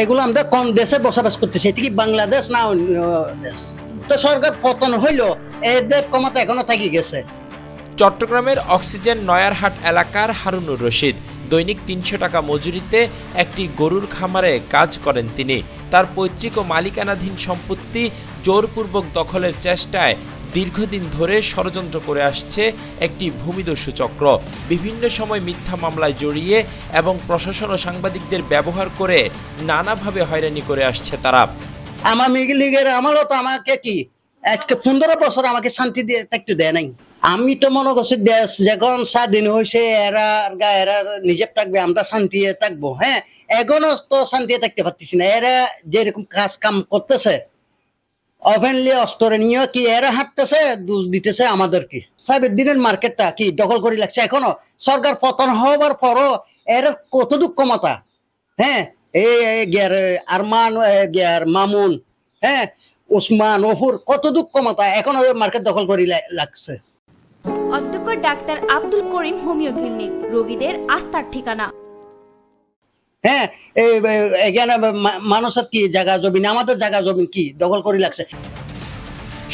এগুলো আমরা কোন দেশে বসবাস করতেছি, এটা কি বাংলাদেশ না অন্য দেশ? তো সরকার পতন হইল, এদের ক্ষমতা এখনও থাকি গেছে। চট্টগ্রামের অক্সিজেন নয়ারহাট এলাকার হারুনুর রশিদ। দৈনিক তিনশো টাকা মজুরিতে একটি গরুর খামারে কাজ করেন তিনি। তার পৈতৃক ও মালিকানাধীন সম্পত্তি জোরপূর্বক দখলের চেষ্টায় দীর্ঘদিন ধরে ষড়যন্ত্র করে আসছে একটি ভূমিদস্যু চক্র। বিভিন্ন সময় মিথ্যা মামলায় জড়িয়ে এবং প্রশাসন ও সাংবাদিকদের ব্যবহার করে নানাভাবে হয়রানি করে আসছে তারা। আমার লীগের আমারও তো আমাকে কি? আজকে পনেরো বছর আমাকে শান্তি দিয়ে একটু দেয় নাই। আমি তো মনে করছি দেশ যখন স্বাধীন হয়েছে এরা এরা নিজের থাকবে, আমরা শান্তি থাকব হ্যাঁ? এখনও তো শান্তি থাকতে পারতেছি না। এরা যেরকম কাজ কাম করতেছে ওভেনলি অস্ত্র নিয়ে কি এরা হাঁটতেছে? দুধ দিতেছে আমাদেরকে। সাহেবের দিনের মার্কেটটা কি দখল করে লাগছে এখনও? সরকার পতন হবার পরও এর কতটুক ক্ষমতা হ্যাঁ এই গিয়ার, আরমান গিয়ার, মামুন হ্যাঁ উসমান ওফুর কতটুক ক্ষমতা এখনও মার্কেট দখল করে লাগছে। অধ্যক্ষ doctor Abdul Karim homeo clinic, রোগীদের আস্থার ঠিকানা। হ্যাঁ এখানে মানুষের কি জায়গা জমিন? আমাদের জায়গা জমিন কি? দখল করে লাগছে।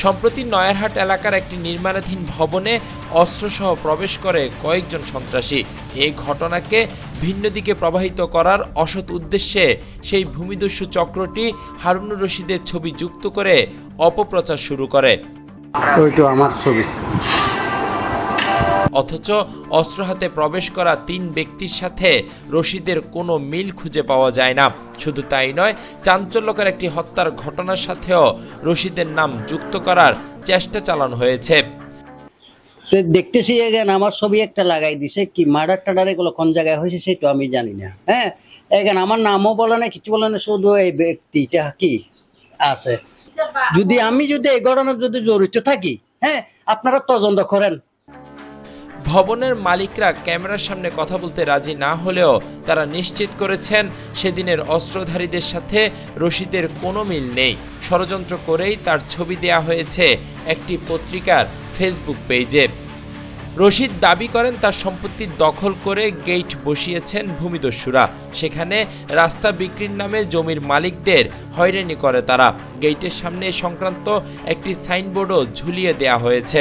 সম্প্রতি নয়ারহাট এলাকার একটি নির্মাণাধীন ভবনে অস্ত্রসহ প্রবেশ করে কয়েকজন সন্ত্রাসী। এই ঘটনাকে ভিন্ন দিকে প্রবাহিত করার অসৎ উদ্দেশ্যে সেই ভূমিদস্যু চক্রটি হারুনুর রশিদের ছবি যুক্ত করে অপপ্রচার শুরু করে। আমার ছবি। অথচ অস্ত্র হাতে প্রবেশ করা তিন ব্যক্তির সাথে রশিদের কোনো মিল খুঁজে পাওয়া যায় না। শুধু তাই নয়, চাঞ্চল্যকর একটি হত্যার ঘটনার সাথেও রশিদের নাম যুক্ত করার চেষ্টা চালানো হয়েছে। দেখতেছি এখানে আমার ছবি একটা লাগাই দিছে। কি মার্ডার টাডার এগুলো কোন জায়গায় হয়েছে সেটা আমি জানি না। হ্যাঁ এখানে আমার নামও বলে না কিছু বলে না শুধু এই ব্যক্তিটা কি আছে। যদি আমি যদি এই ঘটনার যদি জড়িত থাকি হ্যাঁ আপনারা তদন্ত করেন। ভবনের মালিকরা ক্যামেরার সামনে কথা বলতে রাজি না হলেও তারা নিশ্চিত করেছেন সেদিনের অস্ত্রধারীদের সাথে রশিদের কোনো মিল নেই। ষড়যন্ত্র করেই তার ছবি দেয়া হয়েছে একটি পত্রিকার ফেসবুক পেজে রশিদ দাবি করেন তার সম্পত্তি দখল করে গেট বসিয়েছেন ভূমিদস্যুরা। সেখানে রাস্তা বিক্রির নামে জমির মালিকদের হয়রানি করে তারা। গেটের সামনে সংক্রান্ত একটি সাইনবোর্ডও ঝুলিয়ে দেয়া হয়েছে।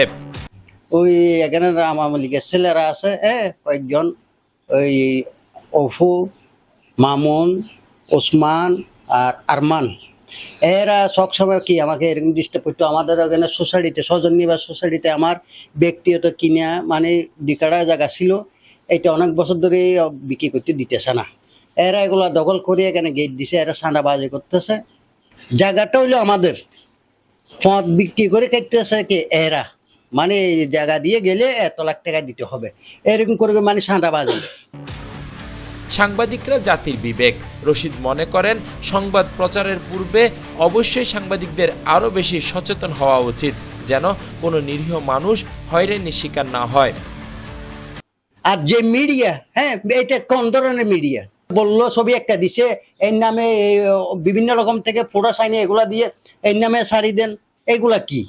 ওই এখানে আমার লীগের ছেলেরা আছে হ্যাঁ কয়েকজন, ওই অফু, মামুন, ওসমান আর আরমান। এরা সবসময় কি আমাকে এরকম ডিস্টার্ব করতো? আমাদের ওখানে সোসাইটিতে স্বজন নিবাস সোসাইটিতে আমার ব্যক্তিগত কিনা মানে বিকাড়া জায়গা ছিল, এটা অনেক বছর ধরে বিক্রি করতে দিতেছে না। এরা এগুলা দখল করে এখানে গেট দিছে, এরা সান্ডাবাজি করতেছে। জায়গাটা হইল আমাদের। পথ বিক্রি করে কাটতেছে কি এরা। মানে জায়গা দিয়ে গেলে এত লাখ টাকা দিতে হবে। এরকম করে মানে সান্ডাবাজি সাংবাদিকরা জাতির বিবেক। রশিদ মনে করেন সংবাদ প্রচারের পূর্বে অবশ্যই সাংবাদিকদের আরও বেশি সচেতন হওয়া উচিত যেন কোনো নিরীহ মানুষ হয়রানির শিকার না হয়। আর যে মিডিয়া হ্যাঁ এটা কোন ধরনের মিডিয়া? বলল ছবি একটা দিছে এর নামে বিভিন্ন রকম থেকে ফোটা সাইনে এগুলা দিয়ে এর নামে সারি দেন এগুলা কি?